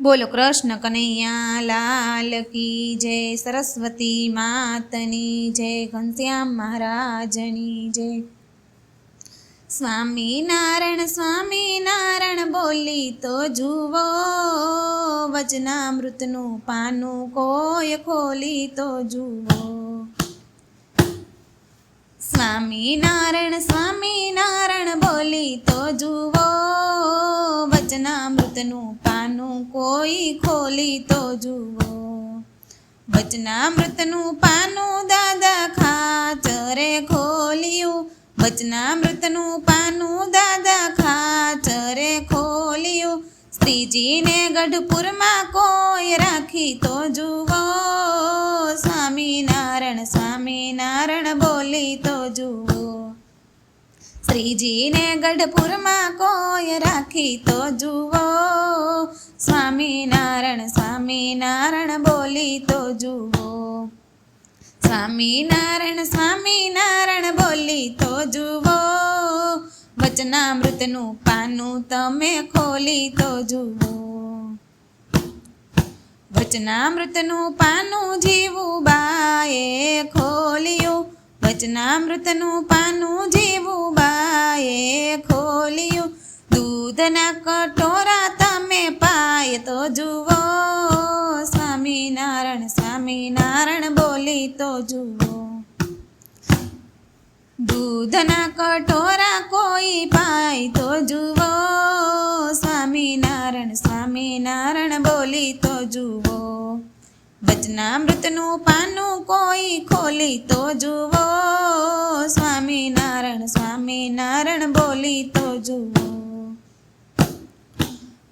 બોલો કૃષ્ણ કનૈયા, લાલ કી જય, સરસ્વતી માતની જય, ઘનશ્યામ મહારાજની જય. સ્વામિનારાયણ સ્વામિનારાયણ બોલી તો જુઓ વચનામૃતનું પાનું કોઈ ખોલી તો જુઓ. સ્વામિનારાયણ સ્વામિનારાયણ બોલી તો જુઓ વચનામૃતનું પાનું કોઈ ખોલી તો જુઓ. વચનામૃતનું પાનું દાદા ખાચરે ખોલ્યું. વચનામૃતનું પાનું દાદા ખાચરે ખોલ્યું. સ્ત્રીજીને ગઢપુરમાં કોઈ રાખી તો જુઓ. સ્વામિનારાયણ સ્વામિનારાયણ બોલી તો જુઓ. શ્રીજીને ગઢપુરમાં કોઈ રાખી તો જુઓ. સ્વામિનારાયણ સ્વામિનારાયણ બોલી તો જુઓ. સ્વામિનારાયણ સ્વામિનારાયણ બોલી તો જુઓ. વચનામૃતનું પાનું તમે ખોલી તો જુઓ. વચનામૃતનું પાનું જીવું વચનામૃતનું પાનું જેવું બાએ ખોલ્યું. દૂધના કટોરા તમે પાય તો જુઓ. સ્વામિનારાયણ સ્વામિનારાયણ બોલી તો જુઓ. દૂધના કટોરા કોઈ પાય તો જુઓ. સ્વામિનારાયણ સ્વામિનારાયણ બોલી તો જુઓ. વચનામૃતનું પાનું કોઈ ખોલી તો જુઓ. સ્વામિનારાયણ બોલી તો જુઓ.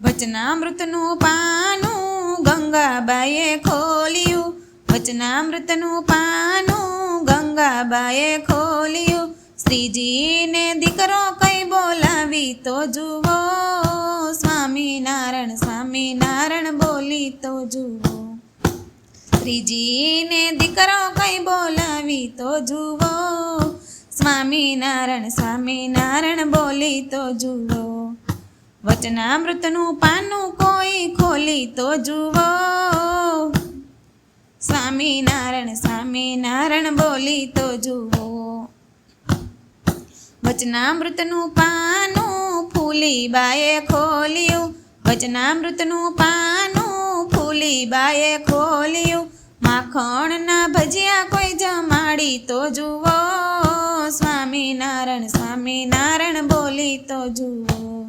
વચનામૃતનું પાનું ગંગાબાઈએ ખોલ્યું. વચનામૃતનું પાનું ગંગાબાએ ખોલ્યું. શ્રીજીને દીકરો કઈ બોલાવી તો જુઓ. સ્વામિનારાયણ સ્વામિનારાયણ બોલી તો જુઓ. શ્રીજીને દીકરો કઈ બોલાવી તો જુઓ. સ્વામિનારાયણ સ્વામિનારાયણ બોલી તો જુઓ. વચનામૃતનું પાનું કોઈ ખોલી તો જુઓ. સ્વામિનારાયણ સ્વામિનારાયણ બોલી તો જુઓ. વચનામૃતનું પાનું ફૂલી બાએ ખોલ્યું. વચનામૃતનું પાનું ફૂલી બાએ ખોલ્યું. માખણના ભજીયા કોઈ જમાડી તો જુઓ. સ્વામિનારાયણ સ્વામિનારાયણ બોલી તો જુઓ.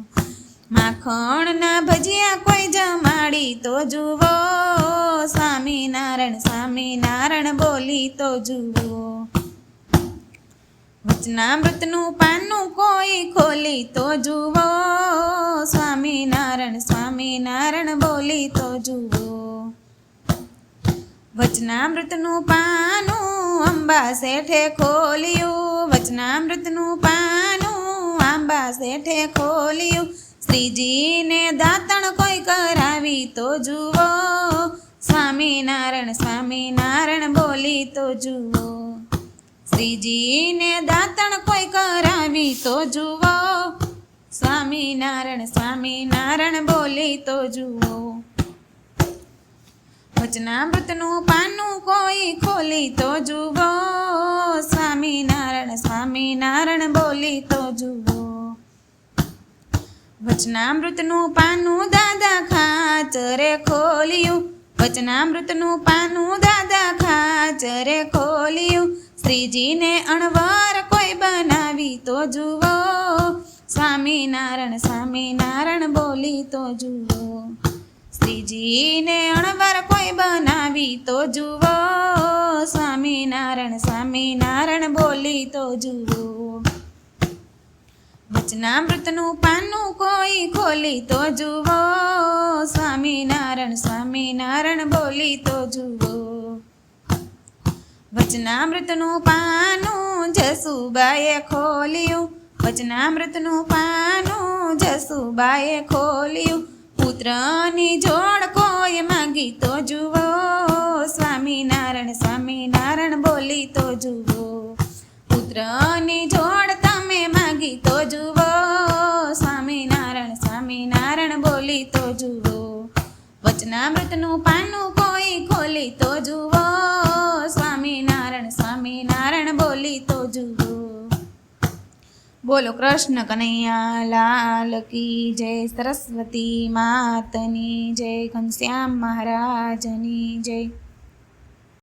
માખણના ભજીયા કોઈ જમાડી તો જુઓ. સ્વામિનારાયણ સ્વામિનારાયણ બોલી તો જુઓ. વચનામૃતનું પાનું કોઈ ખોલી તો જુઓ. સ્વામિનારાયણ સ્વામિનારાયણ બોલી તો જુઓ. વચનામૃતનું પાનું અંબા શેઠે ખોલ્યું. વચનામૃતનું પાનું આંબા શેઠે ખોલ્યું. શ્રીજીને દાંતણ કોઈ કરાવી તો જુઓ. સ્વામિનારાયણ સ્વામિનારાયણ બોલી તો જુઓ. શ્રીજીને દાંતણ કોઈ કરાવી તો જુઓ. સ્વામિનારાયણ સ્વામિનારાયણ બોલી તો જુઓ. વચનામૃતનું પાનું કોઈ ખોલી તો વચનામૃતનું પાનું દાદા ખાચરે ખોલ્યું. વચનામૃતનું પાનું દાદા ખાચરે ખોલ્યું. શ્રીજીને અણવર કોઈ બનાવી તો જુઓ. સ્વામિનારાયણ સ્વામિનારાયણ બોલી તો જુઓ. શ્રીજીને અણવર કોઈ બનાવી તો જુઓ. સ્વામિનારાયણ સ્વામિનારાયણ બોલી તો જુઓ. વચનામૃતનું પાનું કોઈ ખોલી તો જુઓ. સ્વામિનારાયણ સ્વામિનારાયણ બોલી તો જુઓ. વચનામૃતનું પાનું જસુબાએ ખોલ્યું. વચનામૃતનું પાનું જસુબાએ ખોલ્યું. પુત્રની જોડ કોઈ માંગી તો જુઓ. સ્વામિનારાયણ સ્વામિનારાયણ બોલી તો જુઓ. પુત્રની જોડ જુઓ. વચનામૃતનું પાનું કોઈ ખોલી તો જુઓ. સ્વામિનારાયણ સ્વામિનારાયણ બોલી તો જુઓ. બોલો કૃષ્ણ કનૈયા, લાલ કી જય સરસ્વતી માતની જય, ઘનશ્યામ મહારાજની જય.